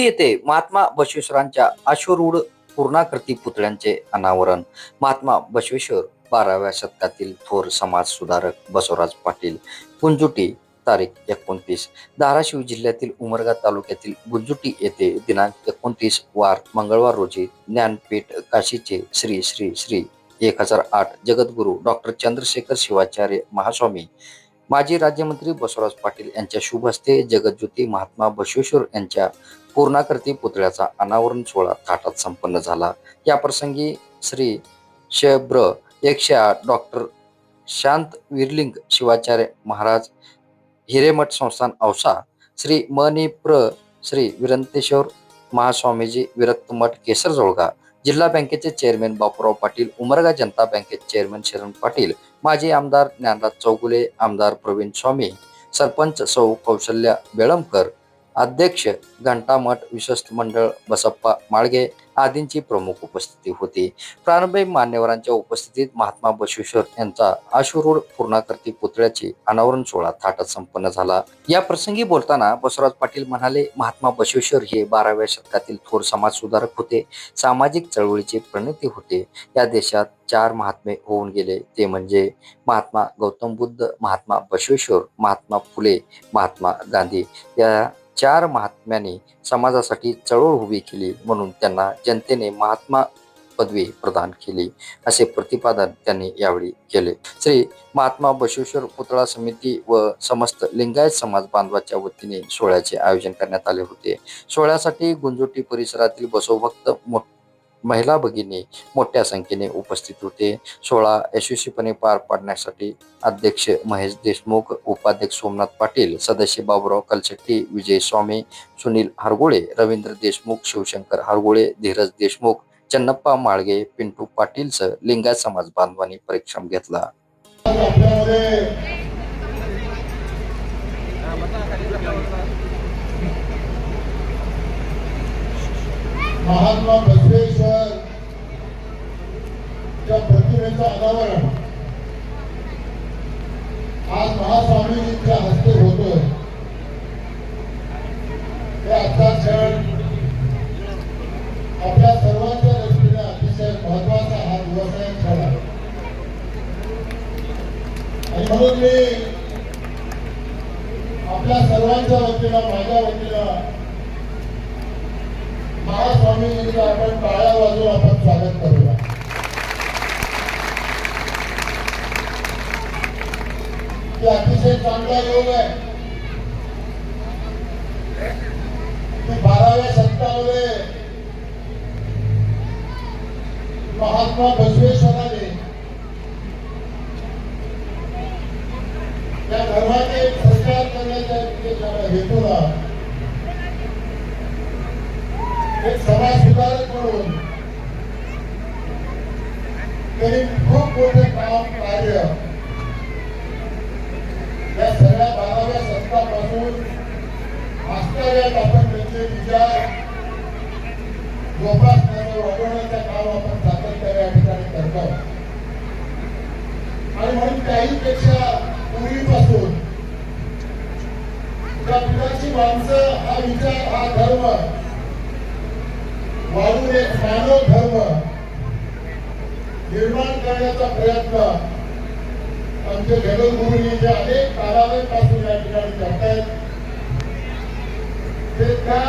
शिर्डी येथे महात्मा बसवेश्वरांच्या अश्वरूढ पूर्णाकृती पुतळ्यांचे अनावरण. महात्मा बसवेश्वर बाराव्या शतकातील थोर समाज सुधारक बसवराज पाटील. कुंजुटी तारीख एकोणतीस. धाराशिव जिल्ह्यातील उमरगा तालुक्यातील गुंजुटी येथे दिनांक एकोणतीस वार मंगळवार रोजी ज्ञानपीठ काशीचे श्री श्री श्री एक हजार आठ जगद्गुरू डॉक्टर चंद्रशेखर शिवाचार्य महास्वामी माजी राज्यमंत्री बसवराज पाटील यांच्या शुभ हस्ते जगज्योती महात्मा बसवेश्वर यांच्या पूर्णाकृती पुतळ्याचा अनावरण सोहळा थाटात संपन्न झाला. या प्रसंगी श्री शब्र एकशे आठ डॉक्टर शांत विरलिंग शिवाचार्य महाराज हिरेमठ संस्थान औसा श्री मनी प्र श्री विरंतेश्वर महास्वामीजी विरक्तमठ केसर जोळगा जिल्हा बँकेचे चेअरमॅन बापूराव पाटील उमरगा जनता बँकेचे चेअरमॅन शरण पाटील माजी आमदार ज्ञानराज चौगुले आमदार प्रवीण स्वामी सरपंच सौ कौशल्या बेळमकर अध्यक्ष घंटामठ विश्वस्त मंडळ बसप्पा माळगे आदींची प्रमुख उपस्थिती होती. प्रारंभी मान्यवरांच्या उपस्थितीत महात्मा बसवेश्वर यांचा अश्वरूढ पूर्णाकृती पुतळ्याची अनावरण सोहळा थाटात संपन्न झाला. या प्रसंगी बोलताना बसवराज पाटील म्हणाले महात्मा बसवेश्वर हे बाराव्या शतकातील थोर समाज सुधारक होते. सामाजिक चळवळीचे प्रणेते होते. या देशात चार महात्मे होऊन गेले. ते म्हणजे महात्मा गौतम बुद्ध महात्मा बसवेश्वर महात्मा फुले महात्मा गांधी. या चार महात्म्याने समाजासाठी चळवळ उभी केली म्हणून त्यांना जनतेने महात्मा पदवी प्रदान केली. असे प्रतिपादन त्यांनी यावेळी केले. श्री महात्मा बसवेश्वर पुतळा समिती व समस्त लिंगायत समाज बांधवाच्या वतीने सोहळ्याचे आयोजन करण्यात आले होते. सोहळ्यासाठी गुंजोटी परिसरातील बसवभक्त मो- महिला भगिनी मोठ्या संख्येने उपस्थित होते. सोहळा यशस्वीपणे पार पाडण्यासाठी अध्यक्ष महेश देशमुख उपाध्यक्ष सोमनाथ पाटील सदस्य बाबुराव कलशेट्टी विजय स्वामी सुनील हरगोळे रवींद्र देशमुख शिवशंकर हरगोळे धीरज देशमुख चन्नप्पा माळगे पिंटू पाटीलचं लिंगायत समाज बांधवांनी परिश्रम घेतला आपल्यामध्ये महात्मा बसवेश्वर च्या प्रतिमेचं अनावरण. आज महास्वामीजींच्या हस्ते होतोय. हे आजचा क्षण आपल्या सर्वांच्या दृष्टीने अतिशय महत्त्वाचा हा दिवस आहे क्षण आहे. आणि म्हणून मी आपल्या सर्वांच्या वतीनं माझ्या वतीनं महास्वामीजींचं आपण टाळ्या वाजून आपण स्वागत करूया. की अतिशय चांगला योग आहे. की बाराव्या शतकामध्ये महात्मा बसवेश्वरा समाज म्हणून. त्यांनी खूप मोठे काम कार्य. या सगळ्या बाराव्या शतकापासून वास्तव्यात आपण त्यांचे विचार जोपासण्याचं वाढवण्याचं काम आपण सातत्याने या ठिकाणी करतो. आणि म्हणून काहीपेक्षा पूर्वीपासून त्या पिढ्याची माणसं हा विचार हा धर्म वाढून एक मानव धर्म निर्माण करण्याचा प्रयत्न आमचे जगद्गुरूंनी जे अनेक कालावधीपासून या ठिकाणी करतायत. ते त्या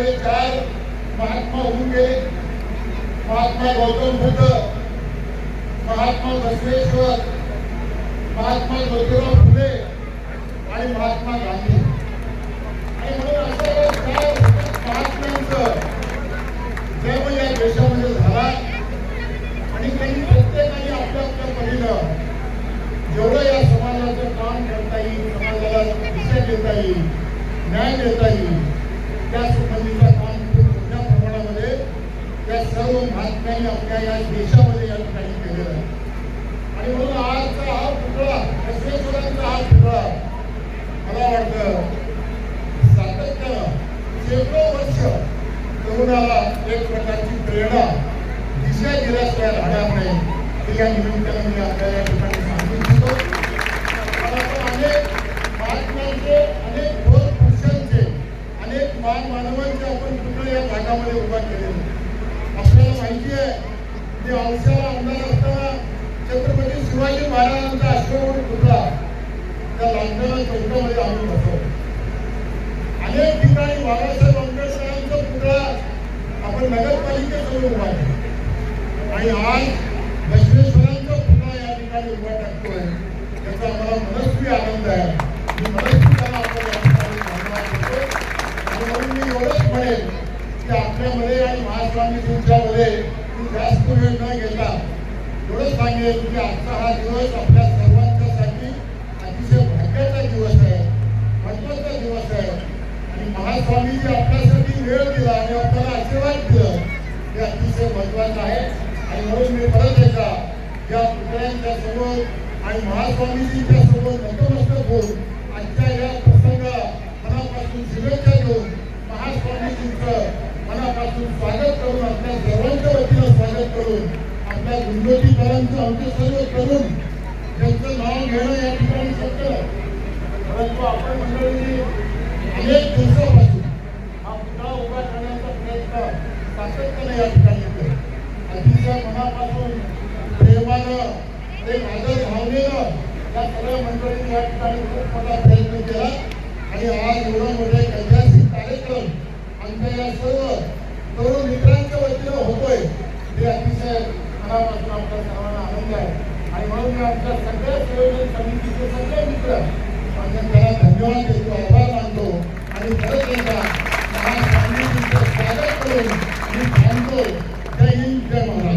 या चार महात्मा होऊन गेले महात्मा गौतम बुद्ध महात्मा बसवेश्वर महात्मा ज्योतिराव फुले आणि महात्मा गांधी. आपल्या या देशामध्ये या ठिकाणी केलेलं आहे. आणि म्हणून आजचा हा पुतळा बसवेश्वरांचा हा पुतळा मला वाटतं सातत्यानं शेकडो वर्ष तरुणाला एक प्रकारची प्रेरणा दिशा दिल्याशिवाय राहणार नाही या निमित्तानं मी आपल्या या ठिकाणी सांगू इच्छितो मला पण अनेक महात्म्यांचे अनेक थोर पुरुषांचे अनेक मान मानवांचे आपण पुतळे या भागामध्ये उभा केलेले आपल्याला माहिती आहे की औषधाला आमदार असताना छत्रपती शिवाजी महाराजांचा अश्वरूढ पुतळा त्या लांछना चौकामध्ये आम्ही बसवतो बाबासाहेब आंबेडकर साहेबांचा आंबेडकरांचा पुतळा आपण नगरपालिकेसमोर उभा केला आणि आज बसवेश्वरांचा पुतळा या ठिकाणी उभा टाकतोय. त्याचा आम्हाला मनस्वी आनंद आहे. मी मनस्वी त्याला आपण या ठिकाणी धन्यवाद देतो. आणि म्हणून मी एवढंच म्हणेन की आपल्यामध्ये आणि महास्वामीजींच्यामध्ये मी जास्त वेळ न घेता एवढंच सांगेल की आजचा हा दिवस आपल्या महास्वामीजी आपल्यासाठी वेळ दिला आणि आपल्याला आशीर्वाद दिलं. हे अतिशय महत्वाचं आहे. आणि म्हणून मी परत एकदा या पुतळ्यांच्या समोर आणि महास्वामीजींच्या समोर नतमस्तक होऊन आजच्या या प्रसंगाला मनापासून शुभेच्छा देऊन महास्वामीजींचं मनापासून स्वागत करून आपल्या सर्वांच्या वतीनं स्वागत करून आपल्या गुंजोटीकरांचं सर्व करून त्यांचं नाव घेणं या ठिकाणी शक्य परंतु आपण मंडळी अनेक दिवसापासून हा पुतळा उभा करण्याचा प्रयत्न सातत्याने या ठिकाणी अतिशय मनापासून प्रेमानं प्रेम आदर भावनेनं या सगळ्या मंडळींनी या ठिकाणी खूप मोठा प्रयत्न केला आणि आज एवढा मोठा ऐतिहासिक कार्यक्रम आमच्या या सर्व तरुण मित्रांच्या वतीनं होतोय हे अतिशय मनापासून आपल्या सर्वांना आनंद आहे आणि म्हणून मी आमच्या सगळ्या संयोजन समितीचे सगळे मित्र आणि त्याला धन्यवाद देतो. आभार కాపాడుతూ అది భరోసేగా నా సన్నిధితో స్వాగతం ఎంతో గ్రహించను